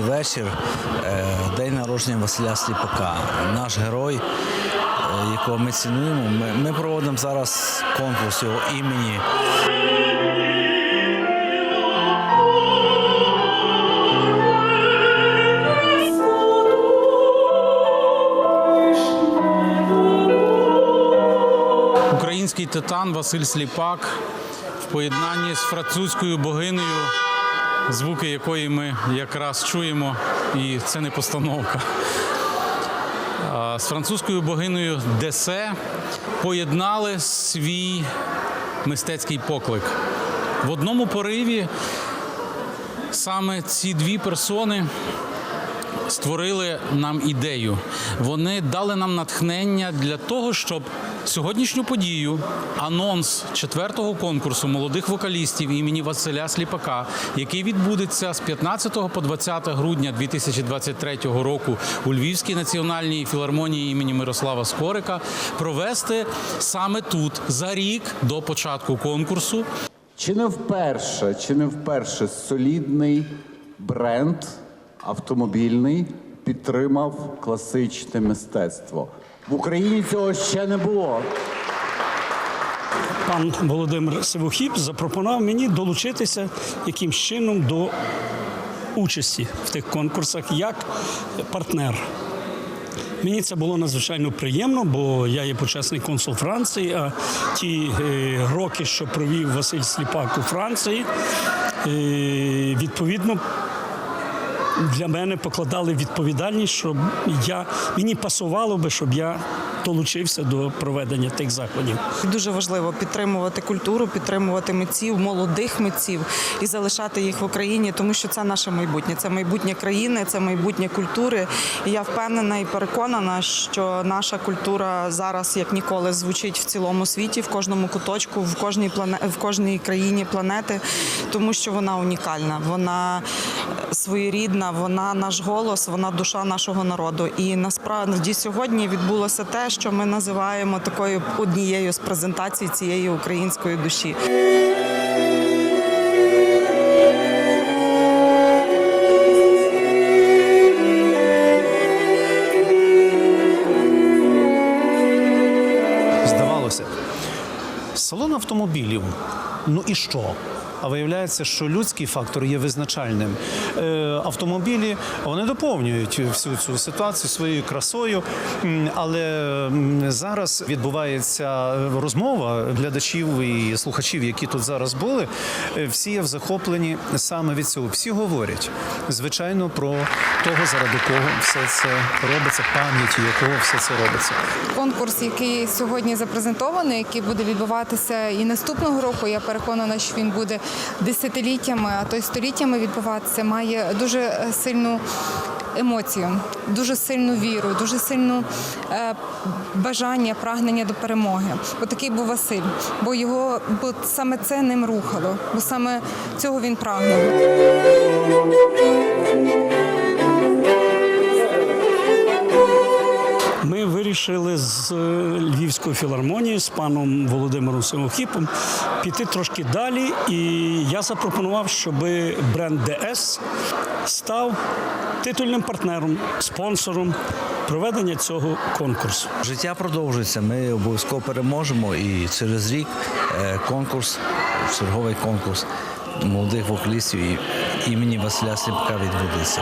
вечір, е, день народження Василя Сліпака. Наш герой, е, якого ми цінуємо. Ми проводимо зараз конкурс його імені. Український титан Василь Сліпак в поєднанні з французькою богинею, звуки якої ми якраз чуємо, і це не постановка. З французькою богинею Десе поєднали свій мистецький поклик. В одному пориві саме ці дві персони створили нам ідею. Вони дали нам натхнення для того, щоб сьогоднішню подію, анонс четвертого конкурсу молодих вокалістів імені Василя Сліпака, який відбудеться з 15 по 20 грудня 2023 року у Львівській національній філармонії імені Мирослава Скорика, провести саме тут за рік до початку конкурсу. Чи не вперше, чи не вперше солідний бренд автомобільний підтримав класичне мистецтво? В Україні цього ще не було. пан Володимир Сивохіб запропонував мені долучитися якимсь чином до участі в тих конкурсах як партнер. Мені це було надзвичайно приємно, бо я є почесний консул Франції, а ті е, роки, що провів Василь Сліпак у Франції, е, відповідно. Для мене покладали відповідальність, щоб я мені пасувало би, щоб я долучився до проведення тих заходів. Дуже важливо підтримувати культуру, підтримувати митців, молодих митців і залишати їх в Україні, тому що це наше майбутнє. Це майбутнє країни, це майбутнє культури. І я впевнена і переконана, що наша культура зараз як ніколи звучить в цілому світі, в кожному куточку, в кожній плане... в кожній країні планети, тому що вона унікальна, вона е, своєрідна, вона наш голос, вона душа нашого народу. І насправді сьогодні відбулося те, що ми називаємо такою однією з презентацій цієї української душі. Здавалося салон автомобілів. Ну і що? А виявляється, що людський фактор є визначальним. Е, автомобілі вони доповнюють всю цю ситуацію своєю красою. Але зараз відбувається розмова глядачів і слухачів, які тут зараз були. Е, Всі є в захопленні саме від цього. Всі говорять, звичайно, про того, заради кого все це робиться, пам'яті якого все це робиться. конкурс, який сьогодні запрезентований, який буде відбуватися і наступного року. Я переконана, що він буде десятиліттями, а то й століттями відбуватися, має дуже е, сильну. Емоцію, дуже сильну віру, дуже сильну е, бажання, прагнення до перемоги. Бо такий був Василь, бо його бо саме це ним рухало, бо саме цього він прагнув. Ми вирішили з Львівської філармонії з паном Володимиром Симохіпом піти трошки далі. І я запропонував, щоб бренд ДС став титульним партнером, спонсором проведення цього конкурсу. Життя продовжується. Ми обов'язково переможемо. І через рік е, конкурс, черговий конкурс молодих вокалістів імені Василя Сліпка відбудеться.